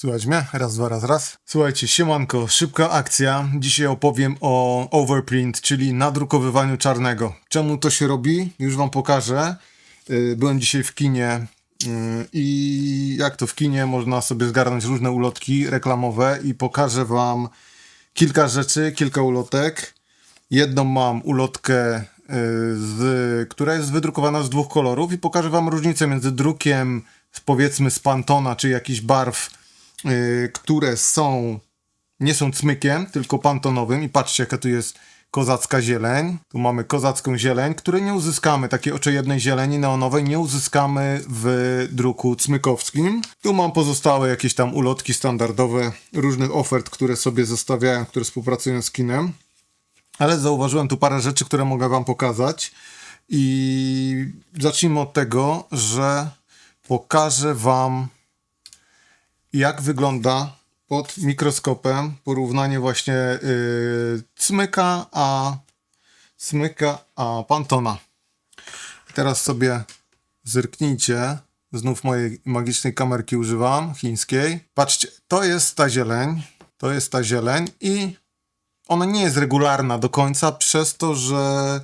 Słuchajcie mnie? Raz, dwa, raz, raz. Słuchajcie, siemanko, szybka akcja. Dzisiaj opowiem o overprint, czyli nadrukowywaniu czarnego. Czemu to się robi? Już wam pokażę. Yy, Byłem dzisiaj w kinie yy, i jak to w kinie można sobie zgarnąć różne ulotki reklamowe i pokażę wam kilka rzeczy, kilka ulotek. Jedną mam ulotkę, y, z, która jest wydrukowana z dwóch kolorów i pokażę wam różnicę między drukiem powiedzmy z Pantona czy jakichś barw, y, które są nie są cmykiem, tylko pantonowym i patrzcie jaka tu jest kozacka zieleń. Tu mamy kozacką zieleń, której nie uzyskamy, takiej oczojebnej zieleni neonowej nie uzyskamy w druku cmykowskim. Tu mam pozostałe jakieś tam ulotki standardowe różnych ofert, które sobie zostawiają, które współpracują z kinem. Ale zauważyłem tu parę rzeczy, które mogę Wam pokazać. I zacznijmy od tego, że pokażę Wam, jak wygląda pod mikroskopem porównanie właśnie yy, cmyka a cmyka a pantona. Teraz sobie zerknijcie. Znów mojej magicznej kamerki używam, chińskiej. Patrzcie, to jest ta zieleń. To jest ta zieleń i ona nie jest regularna do końca, przez to, że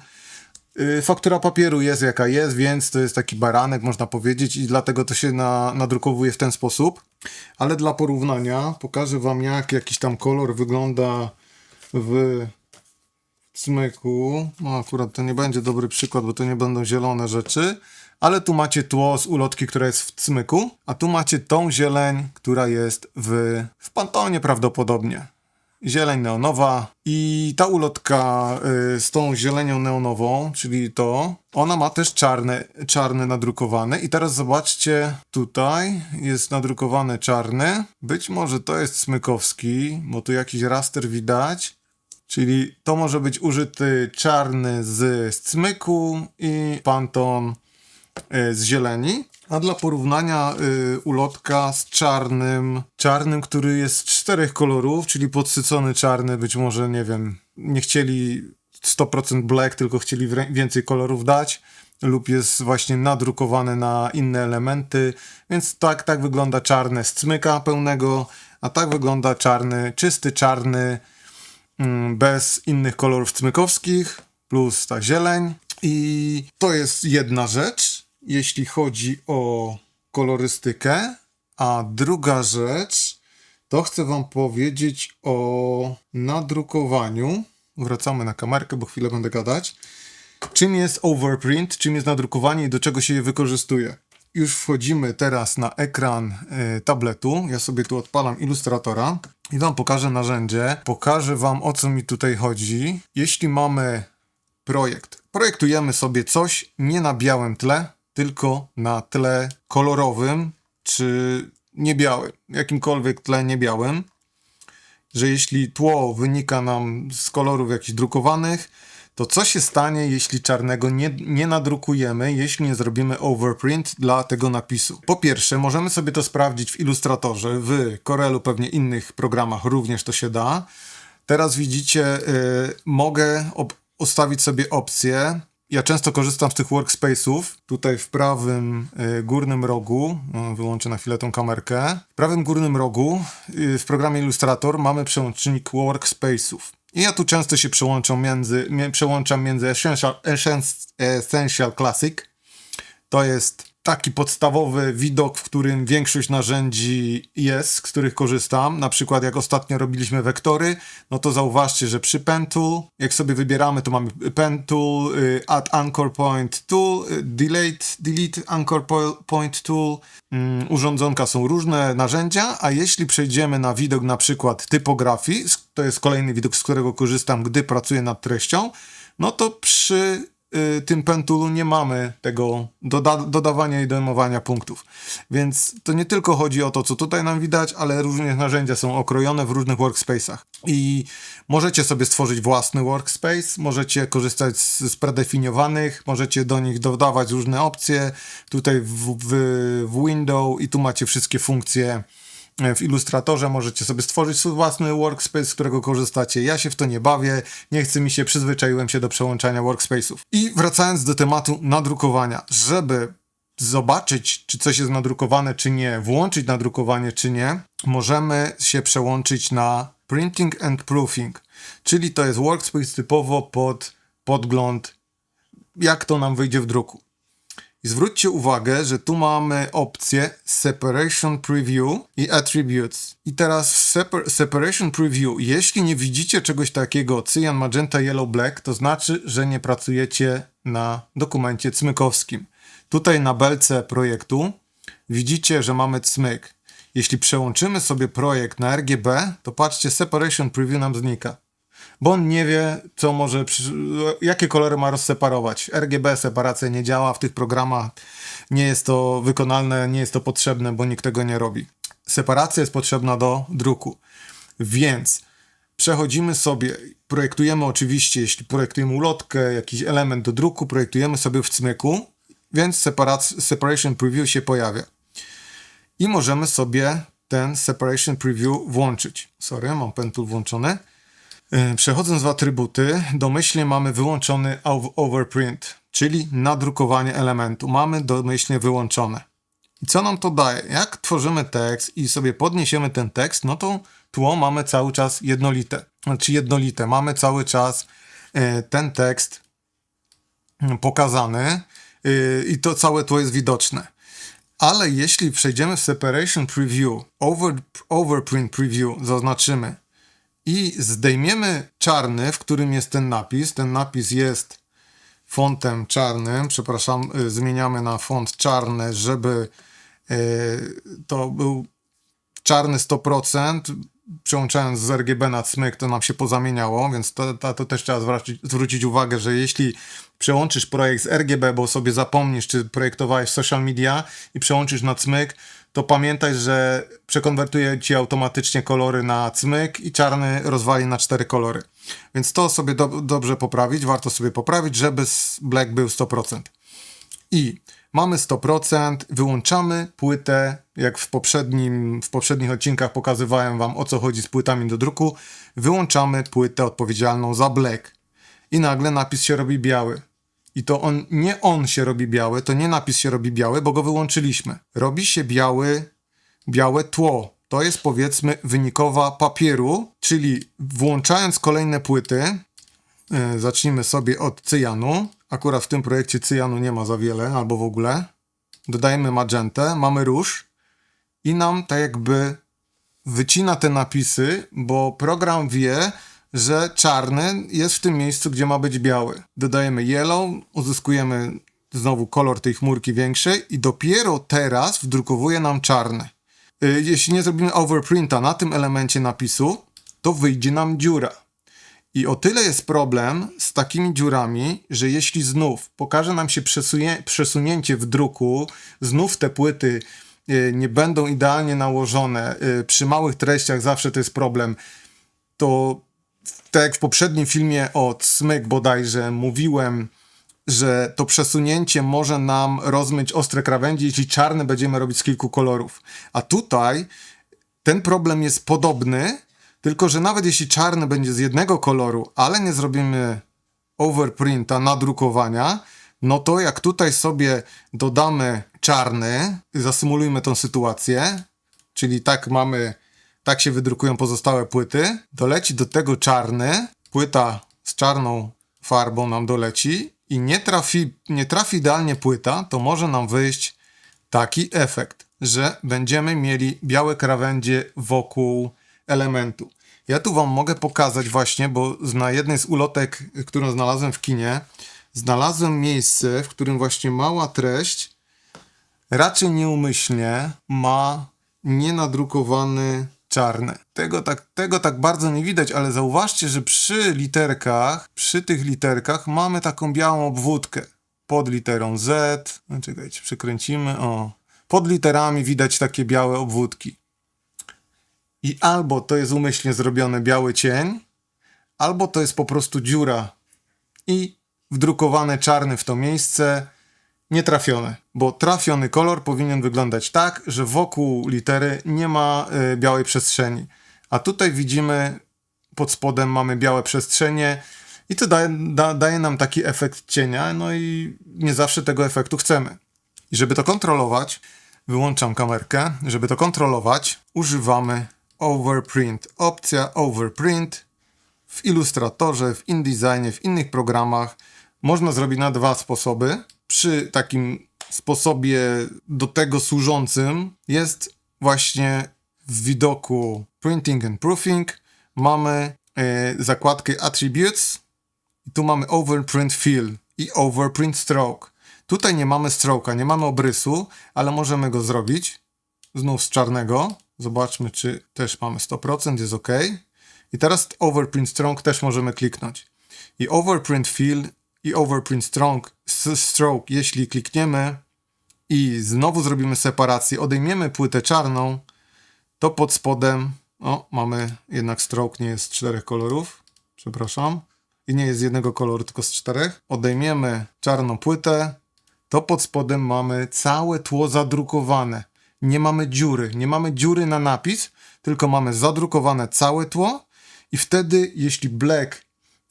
faktura papieru jest jaka jest, więc to jest taki baranek, można powiedzieć, i dlatego to się na, nadrukowuje w ten sposób. Ale dla porównania pokażę Wam, jak jakiś tam kolor wygląda w cmyku. No, akurat to nie będzie dobry przykład, bo to nie będą zielone rzeczy. Ale tu macie tło z ulotki, która jest w cmyku, a tu macie tą zieleń, która jest w, w pantonie prawdopodobnie zieleń neonowa i ta ulotka y, z tą zielenią neonową, czyli to, ona ma też czarne, czarne nadrukowane. I teraz zobaczcie, tutaj jest nadrukowany czarny, być może to jest smykowski, bo tu jakiś raster widać, czyli to może być użyty czarny z, z cmyku i panton y, z zieleni. A dla porównania y, ulotka z czarnym, czarnym, który jest z czterech kolorów, czyli podsycony czarny, być może, nie wiem, nie chcieli 100% black, tylko chcieli więcej kolorów dać, lub jest właśnie nadrukowane na inne elementy, więc tak, tak wygląda czarne z cmyka pełnego, a tak wygląda czarny, czysty czarny, mm, bez innych kolorów cmykowskich, plus ta zieleń. I to jest jedna rzecz jeśli chodzi o kolorystykę. A druga rzecz, to chcę Wam powiedzieć o nadrukowaniu. Wracamy na kamerkę, bo chwilę będę gadać. Czym jest overprint, czym jest nadrukowanie i do czego się je wykorzystuje. Już wchodzimy teraz na ekran y, tabletu. Ja sobie tu odpalam ilustratora i Wam pokażę narzędzie. Pokażę Wam o co mi tutaj chodzi. Jeśli mamy projekt, projektujemy sobie coś nie na białym tle, tylko na tle kolorowym czy niebiałym, jakimkolwiek tle niebiałym, że jeśli tło wynika nam z kolorów jakichś drukowanych, to co się stanie, jeśli czarnego nie, nie nadrukujemy, jeśli nie zrobimy overprint dla tego napisu? Po pierwsze, możemy sobie to sprawdzić w Illustratorze, w Corelu, pewnie innych programach również to się da. Teraz widzicie, y, mogę ustawić sobie opcję ja często korzystam z tych workspace'ów. Tutaj w prawym y, górnym rogu, no, wyłączę na chwilę tą kamerkę. W prawym górnym rogu y, w programie Illustrator mamy przełącznik workspace'ów. I ja tu często się przełączam między, przełączam między Essential, Essential Classic. To jest taki podstawowy widok, w którym większość narzędzi jest, z których korzystam. Na przykład jak ostatnio robiliśmy wektory, no to zauważcie, że przy Pen Tool, jak sobie wybieramy, to mamy Pen Tool, y, Add Anchor Point Tool, y, Delete, delete Anchor po Point Tool. Mm, urządzonka są różne narzędzia, a jeśli przejdziemy na widok na przykład typografii, to jest kolejny widok, z którego korzystam, gdy pracuję nad treścią, no to przy y, tym pentulu nie mamy tego doda dodawania i dojmowania punktów. Więc to nie tylko chodzi o to, co tutaj nam widać, ale również narzędzia są okrojone w różnych workspace'ach. I możecie sobie stworzyć własny workspace, możecie korzystać z, z predefiniowanych, możecie do nich dodawać różne opcje. Tutaj w, w, w window i tu macie wszystkie funkcje w Illustratorze możecie sobie stworzyć swój własny workspace, z którego korzystacie. Ja się w to nie bawię, nie chce mi się, przyzwyczaiłem się do przełączania workspace'ów. I wracając do tematu nadrukowania, żeby zobaczyć, czy coś jest nadrukowane, czy nie, włączyć nadrukowanie, czy nie, możemy się przełączyć na printing and proofing, czyli to jest workspace typowo pod podgląd, jak to nam wyjdzie w druku. I zwróćcie uwagę, że tu mamy opcję Separation Preview i Attributes. I teraz w separ Separation Preview, jeśli nie widzicie czegoś takiego cyan, magenta, yellow, black, to znaczy, że nie pracujecie na dokumencie cmykowskim. Tutaj na belce projektu widzicie, że mamy cmyk. Jeśli przełączymy sobie projekt na RGB, to patrzcie, Separation Preview nam znika bo on nie wie, co może, jakie kolory ma rozseparować. RGB separacja nie działa w tych programach, nie jest to wykonalne, nie jest to potrzebne, bo nikt tego nie robi. Separacja jest potrzebna do druku. Więc przechodzimy sobie, projektujemy oczywiście, jeśli projektujemy ulotkę, jakiś element do druku, projektujemy sobie w cmyku, więc separation preview się pojawia. I możemy sobie ten separation preview włączyć. Sorry, mam pen tool włączony. E, przechodząc w atrybuty, domyślnie mamy wyłączony overprint, czyli nadrukowanie elementu. Mamy domyślnie wyłączone. I co nam to daje? Jak tworzymy tekst i sobie podniesiemy ten tekst, no to tło mamy cały czas jednolite. Znaczy jednolite. Mamy cały czas e, ten tekst pokazany e, i to całe tło jest widoczne. Ale jeśli przejdziemy w Separation Preview, over, Overprint Preview, zaznaczymy i zdejmiemy czarny, w którym jest ten napis. Ten napis jest fontem czarnym, przepraszam, y, zmieniamy na font czarny, żeby y, to był czarny 100%. Przełączając z RGB na smyk, to nam się pozamieniało, więc to, to, to też trzeba zwrócić, zwrócić uwagę, że jeśli przełączysz projekt z RGB, bo sobie zapomnisz, czy projektowałeś social media i przełączysz na cmyk, to pamiętaj, że przekonwertuje ci automatycznie kolory na cmyk i czarny rozwali na cztery kolory. Więc to sobie do, dobrze poprawić, warto sobie poprawić, żeby black był 100%. I mamy 100%, wyłączamy płytę, jak w, poprzednim, w poprzednich odcinkach pokazywałem Wam o co chodzi z płytami do druku, wyłączamy płytę odpowiedzialną za black. I nagle napis się robi biały. I to on, nie on się robi biały, to nie napis się robi biały, bo go wyłączyliśmy. Robi się biały, białe tło. To jest powiedzmy wynikowa papieru, czyli włączając kolejne płyty, zacznijmy sobie od cyjanu. Akurat w tym projekcie cyjanu nie ma za wiele, albo w ogóle. Dodajemy magentę, mamy róż i nam tak jakby wycina te napisy, bo program wie, że czarny jest w tym miejscu, gdzie ma być biały. Dodajemy yellow, uzyskujemy znowu kolor tej chmurki większej i dopiero teraz wdrukowuje nam czarny. Y, jeśli nie zrobimy overprinta na tym elemencie napisu, to wyjdzie nam dziura. I o tyle jest problem z takimi dziurami, że jeśli znów pokaże nam się przesunie, przesunięcie w druku, znów te płyty y, nie będą idealnie nałożone, y, przy małych treściach zawsze to jest problem, to tak jak w poprzednim filmie o Smyk bodajże mówiłem, że to przesunięcie może nam rozmyć ostre krawędzie, jeśli czarne będziemy robić z kilku kolorów. A tutaj ten problem jest podobny, tylko że nawet jeśli czarny będzie z jednego koloru, ale nie zrobimy overprinta, nadrukowania, no to jak tutaj sobie dodamy czarny, zasymulujmy tą sytuację, czyli tak mamy tak się wydrukują pozostałe płyty. Doleci do tego czarny, płyta z czarną farbą nam doleci i nie trafi, nie trafi idealnie płyta, to może nam wyjść taki efekt, że będziemy mieli białe krawędzie wokół elementu. Ja tu Wam mogę pokazać właśnie, bo na jednej z ulotek, którą znalazłem w kinie, znalazłem miejsce, w którym właśnie mała treść raczej nieumyślnie ma nienadrukowany czarne. Tego tak, tego tak bardzo nie widać, ale zauważcie, że przy literkach, przy tych literkach mamy taką białą obwódkę. Pod literą Z, no czekajcie, przykręcimy, o. Pod literami widać takie białe obwódki. I albo to jest umyślnie zrobiony biały cień, albo to jest po prostu dziura i wdrukowane czarny w to miejsce, nietrafione, bo trafiony kolor powinien wyglądać tak, że wokół litery nie ma y, białej przestrzeni. A tutaj widzimy pod spodem mamy białe przestrzenie i to daje, da, daje nam taki efekt cienia, no i nie zawsze tego efektu chcemy. I żeby to kontrolować, wyłączam kamerkę. Żeby to kontrolować, używamy overprint. Opcja overprint w Illustratorze, w InDesignie, w innych programach można zrobić na dwa sposoby. Przy takim sposobie do tego służącym jest właśnie w widoku Printing and Proofing mamy e, zakładkę Attributes i tu mamy Overprint Fill i Overprint Stroke. Tutaj nie mamy stroke'a, nie mamy obrysu, ale możemy go zrobić znów z czarnego. Zobaczmy, czy też mamy 100%, jest OK. I teraz Overprint Stroke też możemy kliknąć. I Overprint Fill i Overprint Stroke, stroke jeśli klikniemy i znowu zrobimy separację, odejmiemy płytę czarną, to pod spodem, o, mamy jednak stroke, nie jest czterech kolorów, przepraszam, i nie jest jednego koloru, tylko z czterech. Odejmiemy czarną płytę, to pod spodem mamy całe tło zadrukowane. Nie mamy dziury, nie mamy dziury na napis, tylko mamy zadrukowane całe tło i wtedy, jeśli Black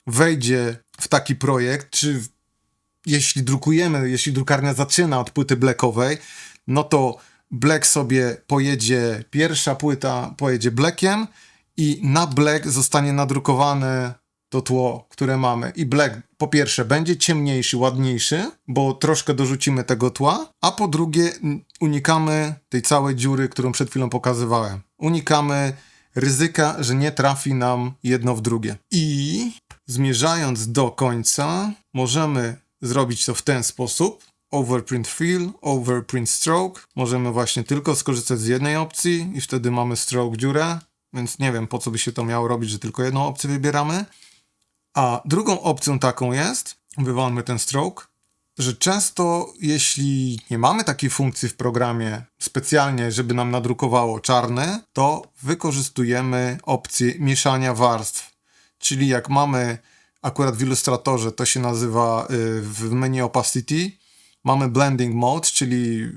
wejdzie w taki projekt, czy jeśli drukujemy, jeśli drukarnia zaczyna od płyty blackowej, no to black sobie pojedzie, pierwsza płyta pojedzie blackiem i na black zostanie nadrukowane to tło, które mamy. I black po pierwsze będzie ciemniejszy, ładniejszy, bo troszkę dorzucimy tego tła, a po drugie unikamy tej całej dziury, którą przed chwilą pokazywałem. Unikamy ryzyka, że nie trafi nam jedno w drugie. I zmierzając do końca, możemy zrobić to w ten sposób. Overprint fill, overprint stroke. Możemy właśnie tylko skorzystać z jednej opcji i wtedy mamy stroke dziurę, więc nie wiem po co by się to miało robić, że tylko jedną opcję wybieramy. A drugą opcją taką jest, wywalmy ten stroke, że często jeśli nie mamy takiej funkcji w programie specjalnie, żeby nam nadrukowało czarne, to wykorzystujemy opcję mieszania warstw. Czyli jak mamy akurat w Illustratorze to się nazywa y, w menu opacity. Mamy blending mode, czyli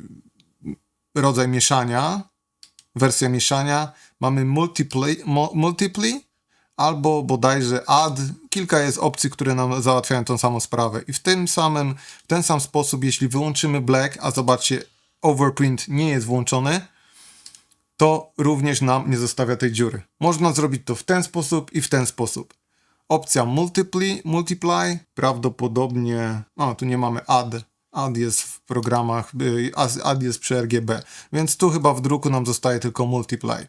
rodzaj mieszania, wersja mieszania. Mamy multiply, multiply albo bodajże add. Kilka jest opcji, które nam załatwiają tą samą sprawę. I w tym samym, w ten sam sposób, jeśli wyłączymy black, a zobaczcie, overprint nie jest włączony, to również nam nie zostawia tej dziury. Można zrobić to w ten sposób i w ten sposób. Opcja multiply, multiply prawdopodobnie, no tu nie mamy add, add jest w programach, y, add jest przy RGB, więc tu chyba w druku nam zostaje tylko multiply.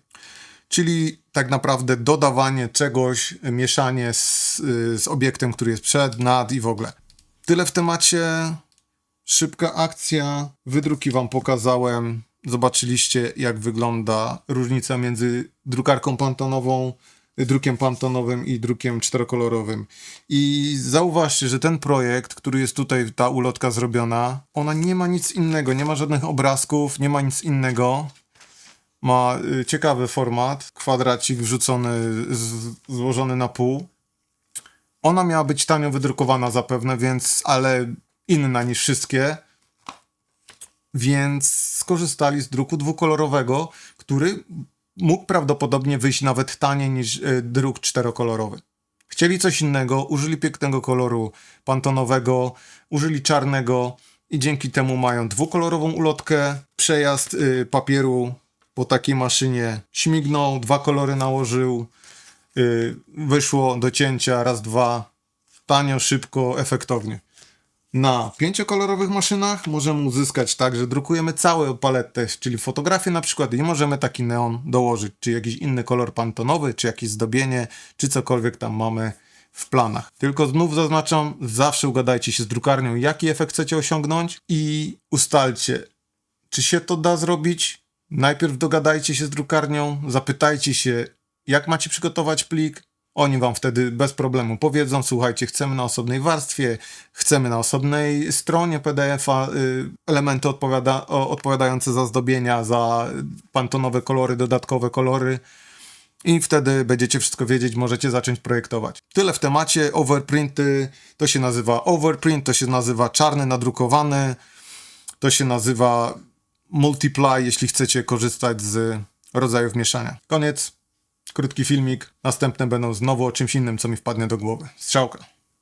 Czyli tak naprawdę dodawanie czegoś, mieszanie z, z obiektem, który jest przed, nad i w ogóle. Tyle w temacie. Szybka akcja. Wydruki Wam pokazałem. Zobaczyliście, jak wygląda różnica między drukarką pantonową drukiem pantonowym i drukiem czterokolorowym. I zauważcie, że ten projekt, który jest tutaj, ta ulotka zrobiona, ona nie ma nic innego, nie ma żadnych obrazków, nie ma nic innego. Ma y, ciekawy format, kwadracik wrzucony, złożony na pół. Ona miała być tanio wydrukowana zapewne, więc, ale inna niż wszystkie. Więc skorzystali z druku dwukolorowego, który mógł prawdopodobnie wyjść nawet taniej niż e, druk czterokolorowy. Chcieli coś innego, użyli pięknego koloru pantonowego, użyli czarnego i dzięki temu mają dwukolorową ulotkę. Przejazd y, papieru po takiej maszynie śmignął, dwa kolory nałożył, y, wyszło do cięcia raz, dwa, tanio, szybko, efektownie. Na pięciokolorowych maszynach możemy uzyskać tak, że drukujemy całą paletę, czyli fotografię na przykład i możemy taki neon dołożyć, czy jakiś inny kolor pantonowy, czy jakieś zdobienie, czy cokolwiek tam mamy w planach. Tylko znów zaznaczam, zawsze ugadajcie się z drukarnią, jaki efekt chcecie osiągnąć i ustalcie, czy się to da zrobić. Najpierw dogadajcie się z drukarnią, zapytajcie się, jak macie przygotować plik, oni wam wtedy bez problemu powiedzą, słuchajcie, chcemy na osobnej warstwie, chcemy na osobnej stronie PDF-a y, elementy odpowiada, odpowiadające za zdobienia, za pantonowe kolory, dodatkowe kolory i wtedy będziecie wszystko wiedzieć, możecie zacząć projektować. Tyle w temacie. Overprinty to się nazywa overprint, to się nazywa czarny nadrukowany, to się nazywa multiply, jeśli chcecie korzystać z rodzajów mieszania. Koniec krótki filmik. Następne będą znowu o czymś innym, co mi wpadnie do głowy. Strzałka.